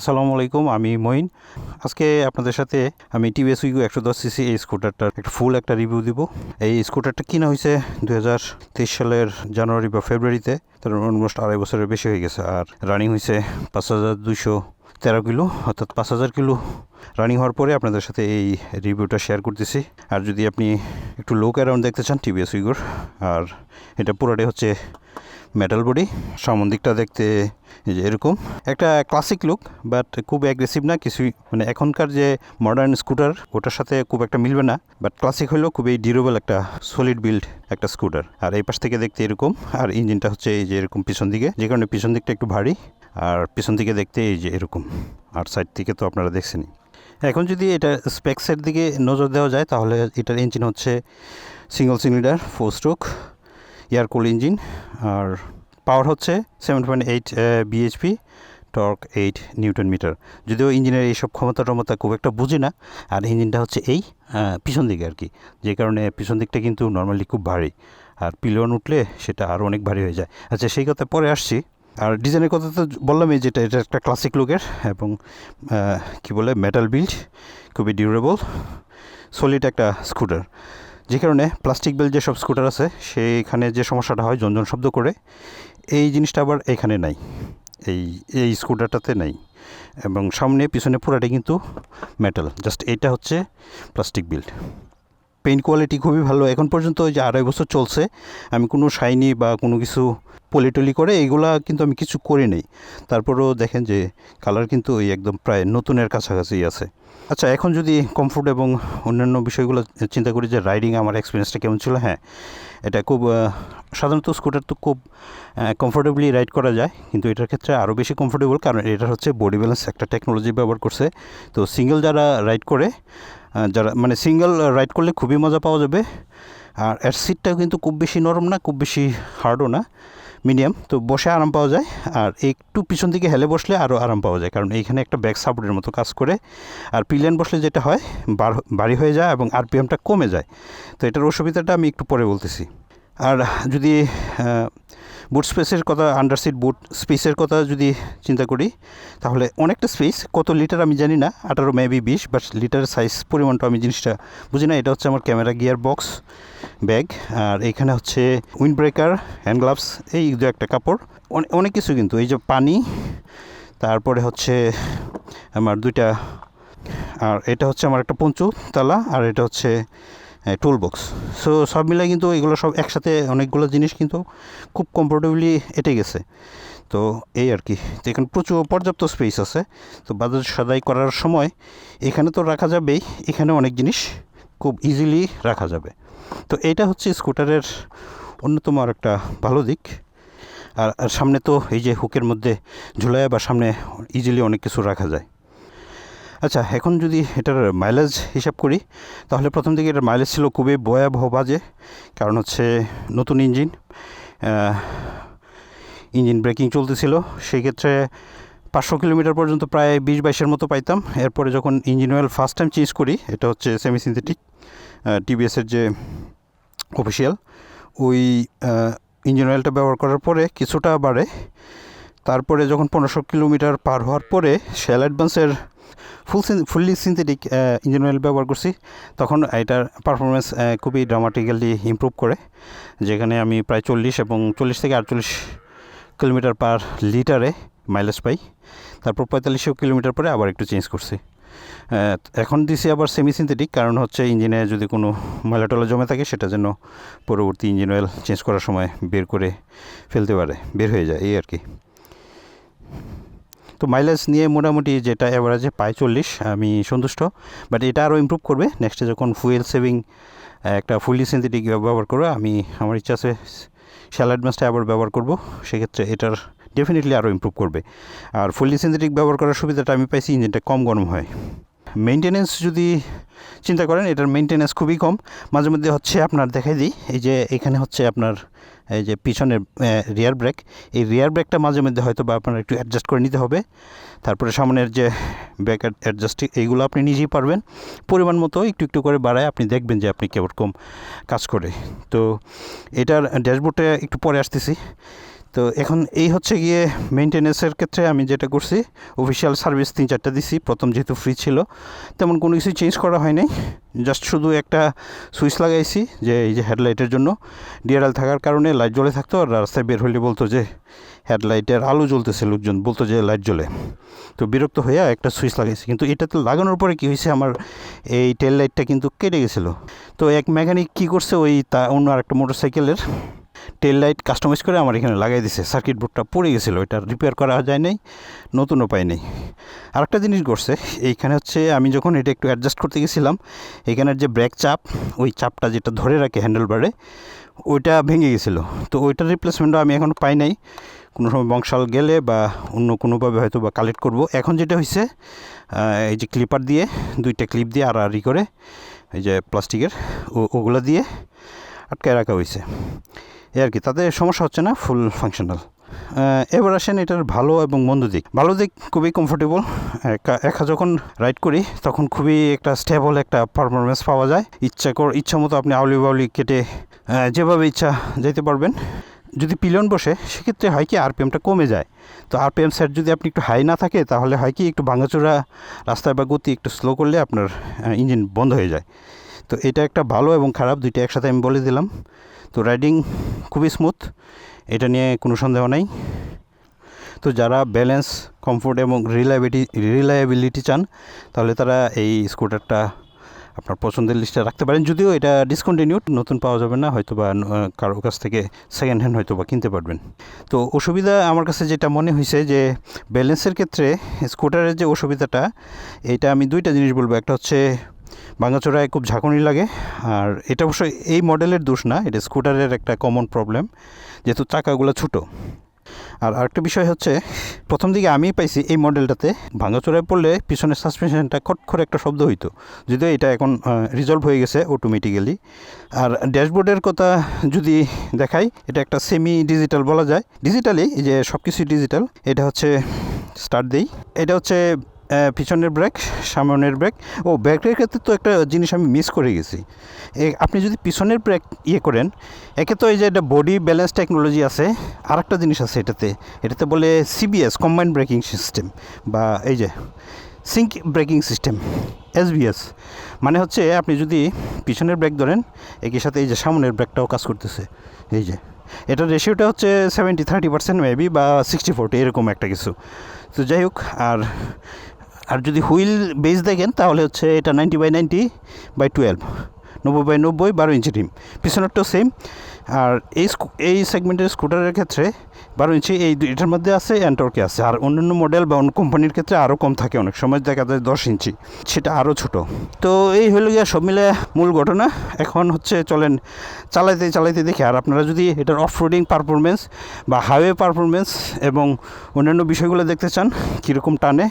আসসালামু আলাইকুম, আমি মঈন। আজকে আপনাদের সাথে আমি টিভিএস উইগো একশো দশ সিসি এই স্কুটারটার একটা ফুল একটা রিভিউ দিব। এই স্কুটারটা কিনা হয়েছে দু হাজার তেইশ সালের জানুয়ারি বা ফেব্রুয়ারিতে, তার অলমোস্ট আড়াই বছরের বেশি হয়ে গেছে। আর রানিং হয়েছে পাঁচ হাজার দুশো তেরো কিলো, অর্থাৎ পাঁচ হাজার কিলো রানিং হওয়ার পরে আপনাদের সাথে এই রিভিউটা শেয়ার করতেছি। আর যদি আপনি একটু লোক অ্যারাউন্ড দেখতে চান টিভিএস উইগোর আর এটা পুরোটাই হচ্ছে মেটাল বডি সামন দিকটা দেখতে যে এরকম। একটা ক্লাসিক লুক বাট খুব অ্যাগ্রেসিভ না, কিছুই মানে এখনকার যে মডার্ন স্কুটার ওটার সাথে খুব একটা মিলবে না বাট ক্লাসিক হলেও খুবই ডিউরেবল একটা সলিড বিল্ড একটা স্কুটার আর এই পাশ থেকে দেখতে এরকম, আর ইঞ্জিনটা হচ্ছে এই যে এরকম পিছন দিকে, যে কারণে পিছন দিকটা একটু ভারী, আর পিছন দিকে দেখতে এই যে এরকম। আর সাইড থেকে তো আপনারা দেখছেনই। এখন যদি এটা স্পেক্সের দিকে নজর দেওয়া যায়, তাহলে এটার ইঞ্জিন হচ্ছে single cylinder four stroke air cool engine, আর পাওয়ার হচ্ছে seven point eight BHP torque eight newton metre. যদিও ইঞ্জিনের এইসব ক্ষমতা টমতা খুব একটা বুঝি না, আর ইঞ্জিনটা হচ্ছে এই পিছন দিকে আর কি। যে কারণে পিছন দিকটা কিন্তু নর্মালি খুব ভারী, আর পিলিয়ন উঠলে সেটা আরও অনেক ভারী হয়ে যায়। আচ্ছা সেই কথা পরে আসছি। আর ডিজাইনের কথা তো বললামই যেটা এটা একটা ক্লাসিক লুকের এবং কি বলে মেটাল বিল্ড খুবই ডিউরেবল সলিড একটা স্কুটার যে কারণে প্লাস্টিক বেল যেসব স্কুটার আছে, সেইখানে যে সমস্যাটা হয় জনজন শব্দ করে, এই জিনিসটা আবার এখানে নাই। এই এই স্কুটারটাতে নাই। এবং সামনে, পিছনে পুরাটাই কিন্তু মেটাল জাস্ট এটা হচ্ছে প্লাস্টিক বিল্ড পেইন্ট কোয়ালিটি খুবই ভালো। এখন পর্যন্ত যে আড়াই বছর চলছে, আমি কোনো শাইনি বা কোনো কিছু পলিটলি করে এইগুলা কিন্তু আমি কিছু করি নেই। তারপরেও দেখেন যে কালার কিন্তু ওই একদম প্রায় নতুনের কাছাকাছি আছে। আচ্ছা এখন যদি কমফোর্ট এবং অন্যান্য বিষয়গুলো চিন্তা করি যে রাইডিং আমার এক্সপিরিয়েন্সটা কেমন ছিল হ্যাঁ এটা খুব সাধারণত স্কুটার তো খুব কমফোর্টেবলি রাইড করা যায়, কিন্তু এটার ক্ষেত্রে আরও বেশি কমফোর্টেবল কারণ এটা হচ্ছে বডি ব্যালেন্স একটা টেকনোলজি ব্যবহার করছে। তো সিঙ্গেল যারা রাইড করে যারা মানে সিঙ্গেল রাইড করলে খুবই মজা পাওয়া যাবে। আর এর সিটটাও কিন্তু খুব বেশি নরম না, খুব বেশি হার্ডও না মিডিয়াম তো বসে আরাম পাওয়া যায়। আর একটু পিছন দিকে হেলে বসলে আরও আরাম পাওয়া যায়, কারণ এইখানে একটা ব্যাক সাপোর্টের মতো কাজ করে। আর পিলিয়ন বসলে যেটা হয়, বার বাড়ি হয়ে যায় এবং আরপিএমটা কমে যায়। তো এটার অসুবিধাটা আমি একটু পরে বলতেছি। আর যদি বুট স্পেসের কথা আন্ডার সিট বুট স্পেসের কথা যদি চিন্তা করি, তাহলে অনেকটা স্পেস কত লিটার আমি জানি না, আঠারো মেবি বিশ বাট লিটার সাইজ পরিমাণটা আমি জিনিসটা বুঝি না। এটা হচ্ছে আমার ক্যামেরা গিয়ার বক্স ব্যাগ আর এইখানে হচ্ছে উইন্ড ব্রেকার হ্যান্ড গ্লাভস এই দু একটা কাপড়, অনে- অনেক কিছু কিন্তু। এই যে পানি, তারপরে হচ্ছে আমার দুইটা, আর এটা হচ্ছে আমার একটা পঞ্চু তালা, আর এটা হচ্ছে টুল বক্স সো সব মিলাই কিন্তু এগুলো সব একসাথে অনেকগুলো জিনিস কিন্তু খুব কমফোর্টেবলি এটে গেছে। তো এই আর কি। তো এখানে প্রচুর পর্যাপ্ত স্পেস আছে। তো বাজার সাদাই করার সময় এখানে তো রাখা যাবেই, এখানে অনেক জিনিস খুব ইজিলি রাখা যাবে। তো এইটা হচ্ছে স্কুটারের অন্যতম আর একটা ভালো দিক। আর সামনে তো এই যে হুকের মধ্যে ঝুলায় বা সামনে ইজিলি অনেক কিছু রাখা যায়। আচ্ছা এখন যদি এটার মাইলেজ হিসাব করি, তাহলে প্রথম দিকে এটার মাইলেজ ছিল খুবই ভয়াবহ বাজে, কারণ হচ্ছে নতুন ইঞ্জিন ইঞ্জিন ব্রেকিং চলতেছিল। সেই ক্ষেত্রে পাঁচশো কিলোমিটার পর্যন্ত প্রায় বিশ বাইশের মতো পাইতাম। এরপরে যখন engine oil first time change করি, এটা হচ্ছে সেমি সিনথেটিক টিভিএসের যে অফিসিয়াল ওই ইঞ্জিন অয়েলটা ব্যবহার করার পরে কিছুটা বাড়ে। তারপরে যখন পনেরোশো কিলোমিটার পার হওয়ার পরে Shell অ্যাডভান্সের full fully synthetic engine oil ব্যবহার করছি। তখন এটার পারফরমেন্স খুবই ড্রামাটিক্যালি ইমপ্রুভ করে। যেখানে আমি প্রায় চল্লিশ এবং চল্লিশ থেকে আটচল্লিশ কিলোমিটার পার লিটারে মাইলেজ পাই। তারপর পঁয়তাল্লিশশো কিলোমিটার পরে আবার একটু চেঞ্জ করছি। এখন দিছি আবার সেমি সিনথেটিক কারণ হচ্ছে ইঞ্জিনে যদি কোনো ময়লা টলা জমে থাকে, সেটা যেন পরবর্তী ইঞ্জিন অয়েল চেঞ্জ করার সময় বের করে ফেলতে পারে, বের হয়ে যায়, এই আর কি। তো মাইলেজ নিয়ে মোটামুটি যেটা অ্যাভারেজে পাই চল্লিশ, আমি সন্তুষ্ট। বাট এটা আরও ইমপ্রুভ করবে। নেক্সটে যখন ফুয়েল সেভিং একটা ফুললি সিনথেটিক ব্যবহার করবে, আমি আমার ইচ্ছা আছে শ্যালাড মাছটা আবার ব্যবহার করব। সেক্ষেত্রে এটার ডেফিনেটলি আরও ইমপ্রুভ করবে। আর ফুললি সিনথেটিক ব্যবহার করার সুবিধাটা আমি পাইছি ইঞ্জিনটা কম গরম হয়। মেনটেনেন্স যদি চিন্তা করেন, এটার মেনটেনেন্স খুবই কম। মাঝে মধ্যে হচ্ছে আপনার দেখাই দিই, এই যে এখানে হচ্ছে আপনার এই যে পিছনের রিয়ার ব্রেক এই রিয়ার ব্রেকটা মাঝে মধ্যে হয়তো বা আপনার একটু অ্যাডজাস্ট করে নিতে হবে। তারপরে সামনের যে ব্রেক অ্যাডজাস্ট এইগুলো আপনি নিজেই পারবেন। পরিমাণ মতো একটু একটু করে বাড়ায় আপনি দেখবেন যে আপনি কেমন কাজ করে। তো এটার ড্যাশবোর্ডে একটু পরে আসতেছি। তো এখন এই হচ্ছে গিয়ে মেনটেন্যান্সের ক্ষেত্রে আমি যেটা করছি অফিসিয়াল সার্ভিস তিন চারটা দিছি। প্রথম যেহেতু ফ্রি ছিল, তেমন কোনো কিছু চেঞ্জ করা হয়নি জাস্ট শুধু একটা সুইচ লাগাইছি যে এই যে হেডলাইটের জন্য। ডিআরএল থাকার কারণে লাইট জ্বলে থাকতো আর রাস্তায় বের হলে বলতো যে হেডলাইটের আলো জ্বলতেছে লোকজন, বলতো যে লাইট জ্বলে। তো বিরক্ত হয়ে একটা সুইচ লাগাইছি। কিন্তু এটাতে লাগানোর পরে কী হয়েছে আমার এই টেল লাইটটা কিন্তু কেটে গেছিল। তো এক মেকানিক কী করছে, ওই তা অন্য আরেকটা মোটর সাইকেলের টেল লাইট কাস্টমাইজ করে আমার এখানে লাগাই দিছে। সার্কিট বোর্ডটা পড়ে গেছিল, এটা রিপেয়ার করা যায় নাই, নতুন উপায় নেই। আরেকটা জিনিস করছে এইখানে হচ্ছে আমি যখন এটা একটু অ্যাডজাস্ট করতে গেছিলাম, এখানের যে ব্রেক চাপ, ওই চাপটা যেটা ধরে রাখে হ্যান্ডেল বারে ওইটা ভেঙে গেছিল। তো ওইটার রিপ্লেসমেন্টও আমি এখনও পাই নাই। কোনো সময় বংশাল গেলে বা অন্য কোনোভাবে হয়তো বা কালেক্ট করব। এখন যেটা হয়েছে এই যে ক্লিপার দিয়ে, দুইটা ক্লিপ দিয়ে আড়াআড়ি করে, এই যে প্লাস্টিকের ওগুলো দিয়ে আটকায় রাখা হয়েছে এই আর কি, তাতে সমস্যা হচ্ছে না ফুল ফাংশনাল এবার আসেন এটার ভালো এবং মন্দ দিক। ভালো দিক খুবই কমফোর্টেবল একা যখন রাইড করি, তখন খুবই একটা স্টেবল একটা পারফরমেন্স পাওয়া যায়। ইচ্ছা কর, ইচ্ছা মতো আপনি আউলি বাউলি কেটে যেভাবে ইচ্ছা যেতে পারবেন। যদি পিলিয়ন বসে, সেক্ষেত্রে হয় কি আরপিএমটা কমে যায়। তো আরপিএম সেট যদি আপনি একটু হাই না থাকে, তাহলে হয় কি একটু ভাঙাচোরা রাস্তায় বা গতি একটু স্লো করলে আপনার ইঞ্জিন বন্ধ হয়ে যায়। তো এটা একটা ভালো এবং খারাপ, দুইটা একসাথে আমি বলে দিলাম। তো রাইডিং খুবই স্মুথ এটা নিয়ে কোনো সন্দেহ নাই। তো যারা ব্যালেন্স কমফোর্ট এবং রিলায়াবিলিটি রিলায়াবিলিটি চান, তাহলে তারা এই স্কুটারটা আপনার পছন্দের লিস্টে রাখতে পারেন। যদিও এটা ডিসকন্টিনিউড নতুন পাওয়া যাবে না হয়তো বা কারও কাছ থেকে সেকেন্ড হ্যান্ড হয়তো বা কিনতে পারবেন। তো অসুবিধা আমার কাছে যেটা মনে হয়েছে যে ব্যালেন্সের ক্ষেত্রে স্কুটারের যে অসুবিধাটা, এটা আমি দুইটা জিনিস বলব। একটা হচ্ছে ভাঙাচোরায় খুব ঝাঁকুনি লাগে। আর এটা অবশ্য এই মডেলের দোষ না, এটা স্কুটারের একটা কমন প্রবলেম যেহেতু চাকাগুলো ছোটো। আর আরেকটা বিষয় হচ্ছে, প্রথম দিকে আমি পাইছি এই মডেলটাতে, ভাঙাচোরায় পড়লে পিছনের সাসপেনশনটা খট করে একটা শব্দ হইতো, যদিও এটা এখন রিজলভ হয়ে গেছে অটোমেটিক্যালি আর ড্যাশবোর্ডের কথা যদি দেখাই, এটা একটা সেমি ডিজিটাল বলা যায়। ডিজিটালি যে সব কিছুই ডিজিটাল এটা হচ্ছে স্টার্ট দেই। এটা হচ্ছে পিছনের ব্রেক সামনের ব্রেক ও ব্রেকের ক্ষেত্রে তো একটা জিনিস আমি মিস করে গেছি। আপনি যদি পিছনের ব্রেক ইয়ে করেন, একে তো এই যে এটা বডি ব্যালেন্স টেকনোলজি আছে আর একটা জিনিস আছে এটাতে। এটাতে বলে সিবিএস কম্বাইন্ড ব্রেকিং সিস্টেম বা এই যে সিঙ্ক ব্রেকিং সিস্টেম এসবিএস মানে হচ্ছে আপনি যদি পিছনের ব্রেক ধরেন, একই সাথে এই যে সামনের ব্রেকটাও কাজ করতেছে। এই যে, এটার রেশিওটা হচ্ছে সেভেন্টি থার্টি পার্সেন্ট মেবি বা সিক্সটি ফোরটি এরকম একটা কিছু। তো যাই হোক, আর আর যদি হুইল বেস দেখেন, তাহলে হচ্ছে এটা ninety by ninety by twelve নব্বই বাই নব্বই, বারো ইঞ্চি রিম পিছনেরটাও সেম আর এই এই সেগমেন্টের স্কুটারের ক্ষেত্রে বারো ইঞ্চি এই এটার মধ্যে আছে অ্যান্টর্কে আছে। আর অন্যান্য মডেল বা অন্য কোম্পানির ক্ষেত্রে আরও কম থাকে। অনেক সময় দেখা যায় দশ ইঞ্চি। সেটা আরও ছোট। তো এই হলো গিয়া সব মিলে মূল ঘটনা। এখন হচ্ছে চলেন চালাইতে চালাইতে দেখি। আর আপনারা যদি এটার অফ রোডিং পারফরমেন্স বা হাইওয়ে পারফরমেন্স এবং অন্যান্য বিষয়গুলো দেখতে চান, কীরকম টানে,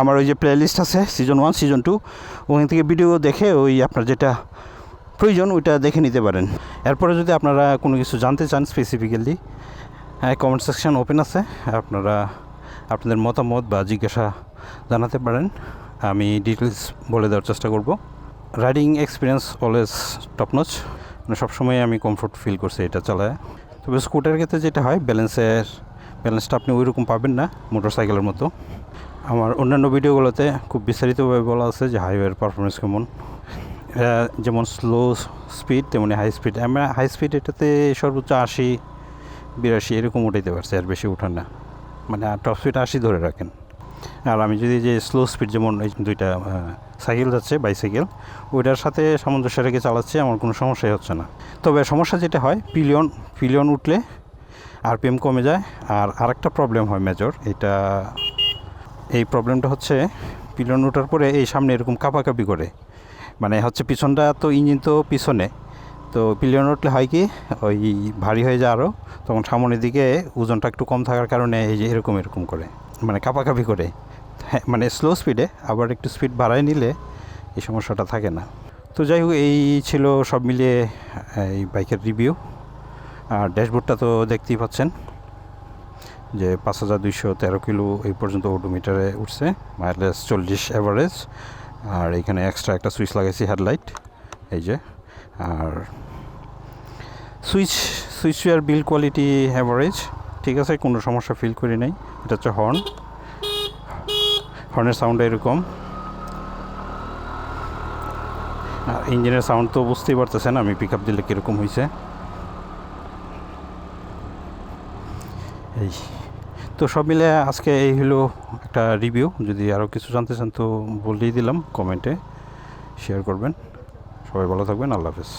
আমার ওই যে প্লে লিস্ট আছে সিজন ওয়ান সিজন টু ওখান থেকে ভিডিও দেখে ওই আপনার যেটা প্রয়োজন, ওইটা দেখে নিতে পারেন। এরপরে যদি আপনারা কোনো কিছু জানতে চান স্পেসিফিক্যালি হ্যাঁ কমেন্ট সেকশান ওপেন আছে। আপনারা আপনাদের মতামত বা জিজ্ঞাসা জানাতে পারেন। আমি ডিটেলস বলে দেওয়ার চেষ্টা করব। রাইডিং এক্সপিরিয়েন্স অলওয়েজ টপনচ মানে সবসময় আমি কমফোর্ট ফিল করছি এটা চালায়। তবে স্কুটারের ক্ষেত্রে যেটা হয় ব্যালেন্সের ব্যালেন্সটা আপনি ওই রকম পাবেন না মোটর সাইকেলের মতো। আমার অন্যান্য ভিডিওগুলোতে খুব বিস্তারিতভাবে বলা আছে যে হাইওয়ের পারফরমেন্স কেমন। যেমন স্লো স্পিড তেমনি হাই স্পিড আমরা হাই স্পিড এটাতে সর্বোচ্চ আশি, বিরাশি এরকম উঠাইতে পারছি, আর বেশি উঠান না। মানে টপ স্পিড আশি ধরে রাখেন। আর আমি যদি যে স্লো স্পিড যেমন এই দুইটা সাইকেল যাচ্ছে বাইসাইকেল ওইটার সাথে সামঞ্জস্য রেখে চালাচ্ছে, আমার কোনো সমস্যাই হচ্ছে না। তবে সমস্যা যেটা হয় পিলিয়ন পিলিয়ন উঠলে আর আরপিএম কমে যায়, আর আরেকটা প্রবলেম হয় মেজর এটা এই প্রবলেমটা হচ্ছে পিলিয়ন ওঠার পরে এই সামনে এরকম কাঁপাকাঁপি করে। মানে হচ্ছে পিছনটা তো ইঞ্জিন তো পিছনে। তো পিলিয়ন উঠলে হয় কি, ওই ভারী হয়ে যায় আরও তখন সামনের দিকে ওজনটা একটু কম থাকার কারণে এই যে এরকম এরকম করে মানে কাঁপাকাঁপি করে। হ্যাঁ মানে স্লো স্পিডে আবার একটু স্পিড বাড়ায় নিলে এই সমস্যাটা থাকে না। তো যাই হোক, এই ছিল সব মিলিয়ে, এই বাইকের রিভিউ আর ড্যাশবোর্ডটা তো দেখতেই পাচ্ছেন, যে পাঁচ হাজার দুইশো তেরো কিলো এই পর্যন্ত ওডোমিটারে উঠছে মাইলেজ চল্লিশ অ্যাভারেজ আর এখানে এক্সট্রা একটা সুইচ লাগাইছি হেডলাইট এই যে। আর সুইচ সুইচ আর বিল কোয়ালিটি অ্যাভারেজ ঠিক আছে, কোনো সমস্যা ফিল করি নাই। এটা হচ্ছে হর্ন হর্নের সাউন্ড এরকম। আর ইঞ্জিনের সাউন্ড তো বুঝতেই পারতেছেন আমি পিক আপ দিলে কীরকম হয়েছে এই। তো সব মিলে আজকে এই হলো একটা রিভিউ যদি আরও কিছু জানতে চান তো বলেই দিলাম কমেন্টে শেয়ার করবেন। সবাই ভালো থাকবেন, আল্লাহ হাফেজ।